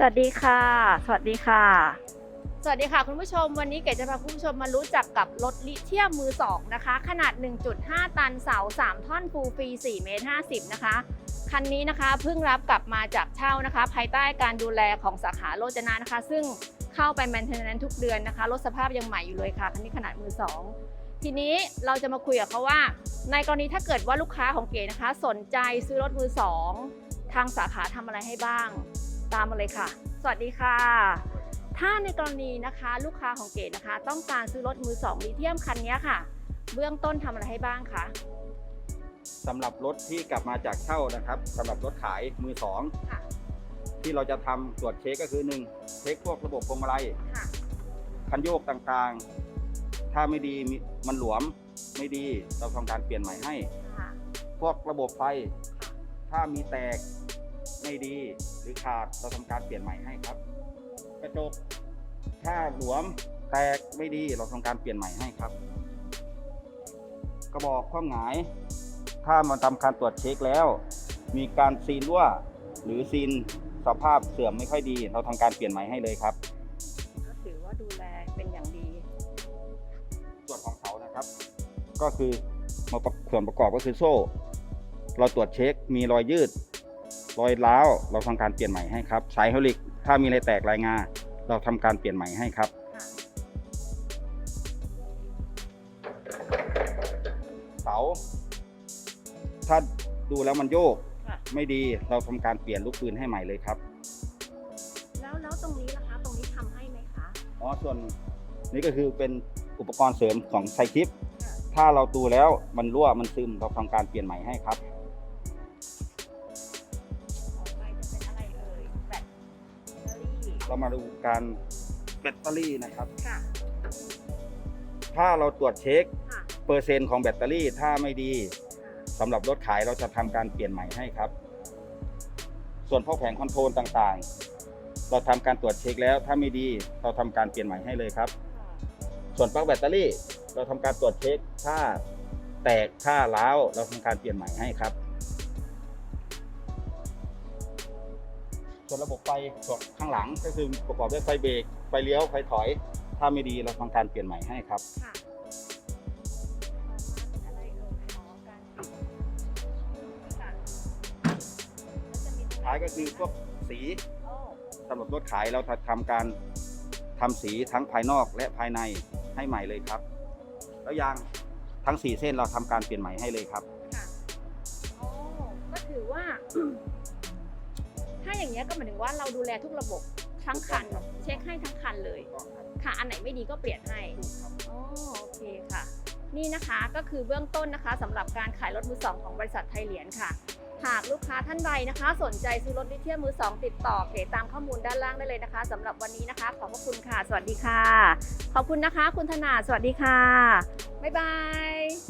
สวัสดีค่ะ สวัสดีค่ะ สวัสดีค่ะคุณผู้ชม วันนี้เก๋จะพาคุณผู้ชมมารู้จักกับรถลิเทียมมือสองนะคะ ขนาด 1.5 ตันเสา 3 ท่อนฟูลฟรี4เมตร50 นะคะ คันนี้นะคะเพิ่งรับกลับมาจากเช่านะคะ ภายใต้การดูแลของสาขาโรจนะนะคะ ซึ่งเข้าไปแมนเทนแนนทุกเดือนนะคะ รถสภาพยังใหม่อยู่เลยค่ะ คันนี้ขนาดมือสองทีนี้เราจะมาคุยกับเขาว่า ในกรณีถ้าเกิดว่าลูกค้าของเก๋นะคะ สนใจซื้อรถมือสองทางสาขาทำอะไรให้บ้าง ตามมาเลยค่ะ สวัสดีค่ะ ถ้าในกรณีนะคะลูกค้าของเก๋นะคะ ต้องการซื้อรถมือสองลิเทียมคันนี้ค่ะ เบื้องต้นทำอะไรให้บ้างคะสำหรับรถที่กลับมาจากเช่านะครับสำหรับรถขายมือสองค่ะที่เราจะทำตรวจเช็คก็คือ1เช็คพวกระบบพวงมาลัยค่ะคันโยกต่างๆ ถ้าไม่ดีมีมันหลวมไม่ดีเราทำการเปลี่ยนใหม่ให้ค่ะพวกระบบไฟ ถ้ามีแตก ไม่ดีหรือขาดเราทำการเปลี่ยนใหม่ให้ครับ กระจกถ้าหลวมแตกไม่ดีเราทำการเปลี่ยนใหม่ให้ครับ กระบอกความหงาย ถ้ามาทำการตรวจเช็คแล้ว มีการซีนรั่วหรือซีนสภาพเสื่อมไม่ค่อยดี เราทำการเปลี่ยนใหม่ให้เลยครับก็ถือว่าดูแลเป็นอย่างดี ส่วนของเสานะครับ ก็คือมาประส่วนประกอบก็คือโซ่ เราตรวจเช็คมีรอยยืด รอยร้าวเราทำการเปลี่ยนใหม่ให้ครับสายเฮลิกถ้ามีอะไรแตกรายงาเราทำการเปลี่ยนใหม่ให้ครับค่ะเสาถ้าดูแล้วมันโยกค่ะไม่ดีเราทำการเปลี่ยนลูกปืนให้ใหม่เลยครับ แล้วแล้วตรงนี้ล่ะคะ ตรงนี้ทำให้ไหมคะอ๋อส่วนนี้ก็คือเป็นอุปกรณ์เสริมของไซคลิปค่ะถ้าเราดูแล้วมันรั่วมันซึมเราทำการเปลี่ยนใหม่ให้ครับ เรามาดูการแบตเตอรี่นะครับ ค่ะ ถ้าเราตรวจเช็คค่ะเปอร์เซ็นต์ของแบตเตอรี่ถ้าไม่ดีค่ะสำหรับรถขายเราจะทำการเปลี่ยนใหม่ให้ครับ ส่วนพวกแผงคอนโทรลต่างๆ เราทำการตรวจเช็คแล้วถ้าไม่ดีเราทำการเปลี่ยนใหม่ให้เลยครับ ส่วนปลั๊กแบตเตอรี่ เราทำการตรวจเช็คถ้าแตกถ้าร้าวเราทำการเปลี่ยนใหม่ให้ครับ ส่วนระบบไฟส่วนข้างหลังก็คือประกอบด้วยไฟเบรกไฟเลี้ยวไฟถอย ถ้าไม่ดีเราทำการเปลี่ยนใหม่ให้ครับค่ะต่อมาเป็นอะไรเอ่ยขอการค่ะแล้วจะมีตรงไหนท้ายก็คือพวกสีโอ้สำหรับรถขายเราทำการทำสีทั้งภายนอกและภายในให้ใหม่เลยครับ แล้วยางทั้งสี่เส้นเราทำการเปลี่ยนใหม่ให้เลยครับค่ะโอ้ก็ถือว่า ถ้าอย่างเงี้ยก็หมายถึงว่าเราดูแลทุกระบบทั้งคัน เช็คให้ทั้งคันเลย ค่ะ อันไหนไม่ดีก็เปลี่ยนให้อ๋อโอเคค่ะ นี่นะคะก็คือเบื้องต้นนะคะสำหรับการขายรถมือสองของบริษัทไทยเหรียญค่ะ หากลูกค้าท่านใดนะคะ สนใจซื้อรถลิเทียมมือสองติดต่อเพจตามข้อมูลด้านล่างได้เลยนะคะสำหรับวันนี้นะคะ ขอบพระคุณค่ะ สวัสดีค่ะ ขอบคุณนะคะ คุณธนา สวัสดีค่ะ บ๊ายบาย